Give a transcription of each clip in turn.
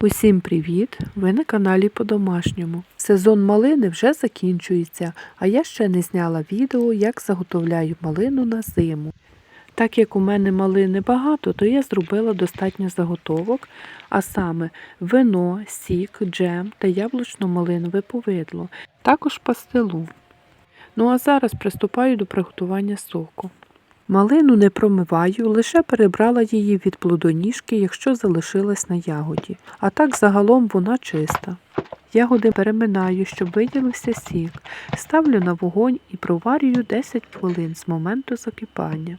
Усім привіт! Ви на каналі по-домашньому. Сезон малини вже закінчується, а я ще не зняла відео, як заготовляю малину на зиму. Так як у мене малини багато, то я зробила достатньо заготовок, а саме вино, сік, джем та яблучно-малинове повидло, також пастилу. Ну а зараз приступаю до приготування соку. Малину не промиваю, лише перебрала її від плодоніжки, якщо залишилась на ягоді. А так загалом вона чиста. Ягоди переминаю, щоб виділився сік. Ставлю на вогонь і проварюю 10 хвилин з моменту закипання.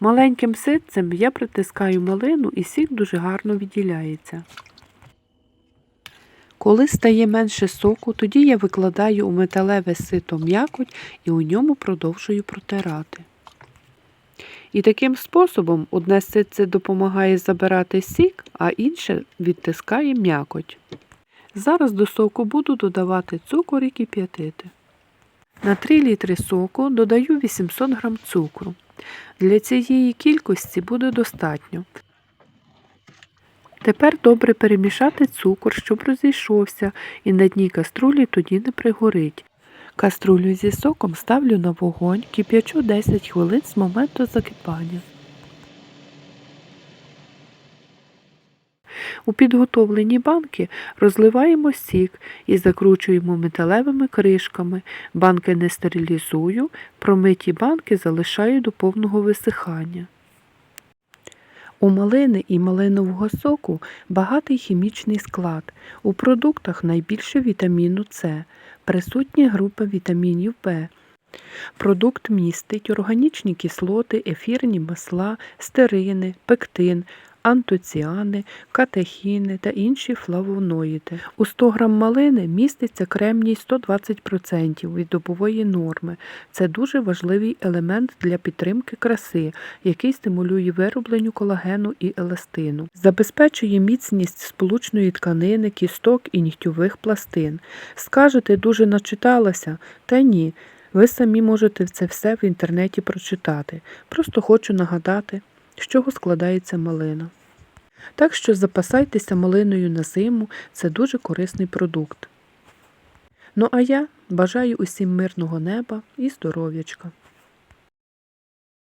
Маленьким ситцем я притискаю малину і сік дуже гарно відділяється. Коли стає менше соку, тоді я викладаю у металеве сито м'якоть і у ньому продовжую протирати. І таким способом одне ситце допомагає забирати сік, а інше відтискає м'якоть. Зараз до соку буду додавати цукор і кип'ятити. На 3 літри соку додаю 800 г цукру. Для цієї кількості буде достатньо. Тепер добре перемішати цукор, щоб розійшовся, і на дні каструлі тоді не пригорить. Каструлю зі соком ставлю на вогонь, кип'ячу 10 хвилин з моменту закипання. У підготовлені банки розливаємо сік і закручуємо металевими кришками. Банки не стерилізую, промиті банки залишаю до повного висихання. У малини і малинового соку багатий хімічний склад. У продуктах найбільше вітаміну С, присутні групи вітамінів В. Продукт містить органічні кислоти, ефірні масла, стерини, пектин, антоціани, катехіни та інші флавоноїди. У 100 г малини міститься кремній 120% від добової норми. Це дуже важливий елемент для підтримки краси, який стимулює виробленню колагену і еластину. Забезпечує міцність сполучної тканини, кісток і нігтьових пластин. Скажете, дуже начиталася? Та ні. Ви самі можете це все в інтернеті прочитати. Просто хочу нагадати, з чого складається малина. Так що запасайтеся малиною на зиму, це дуже корисний продукт. Ну а я бажаю усім мирного неба і здоров'ячка.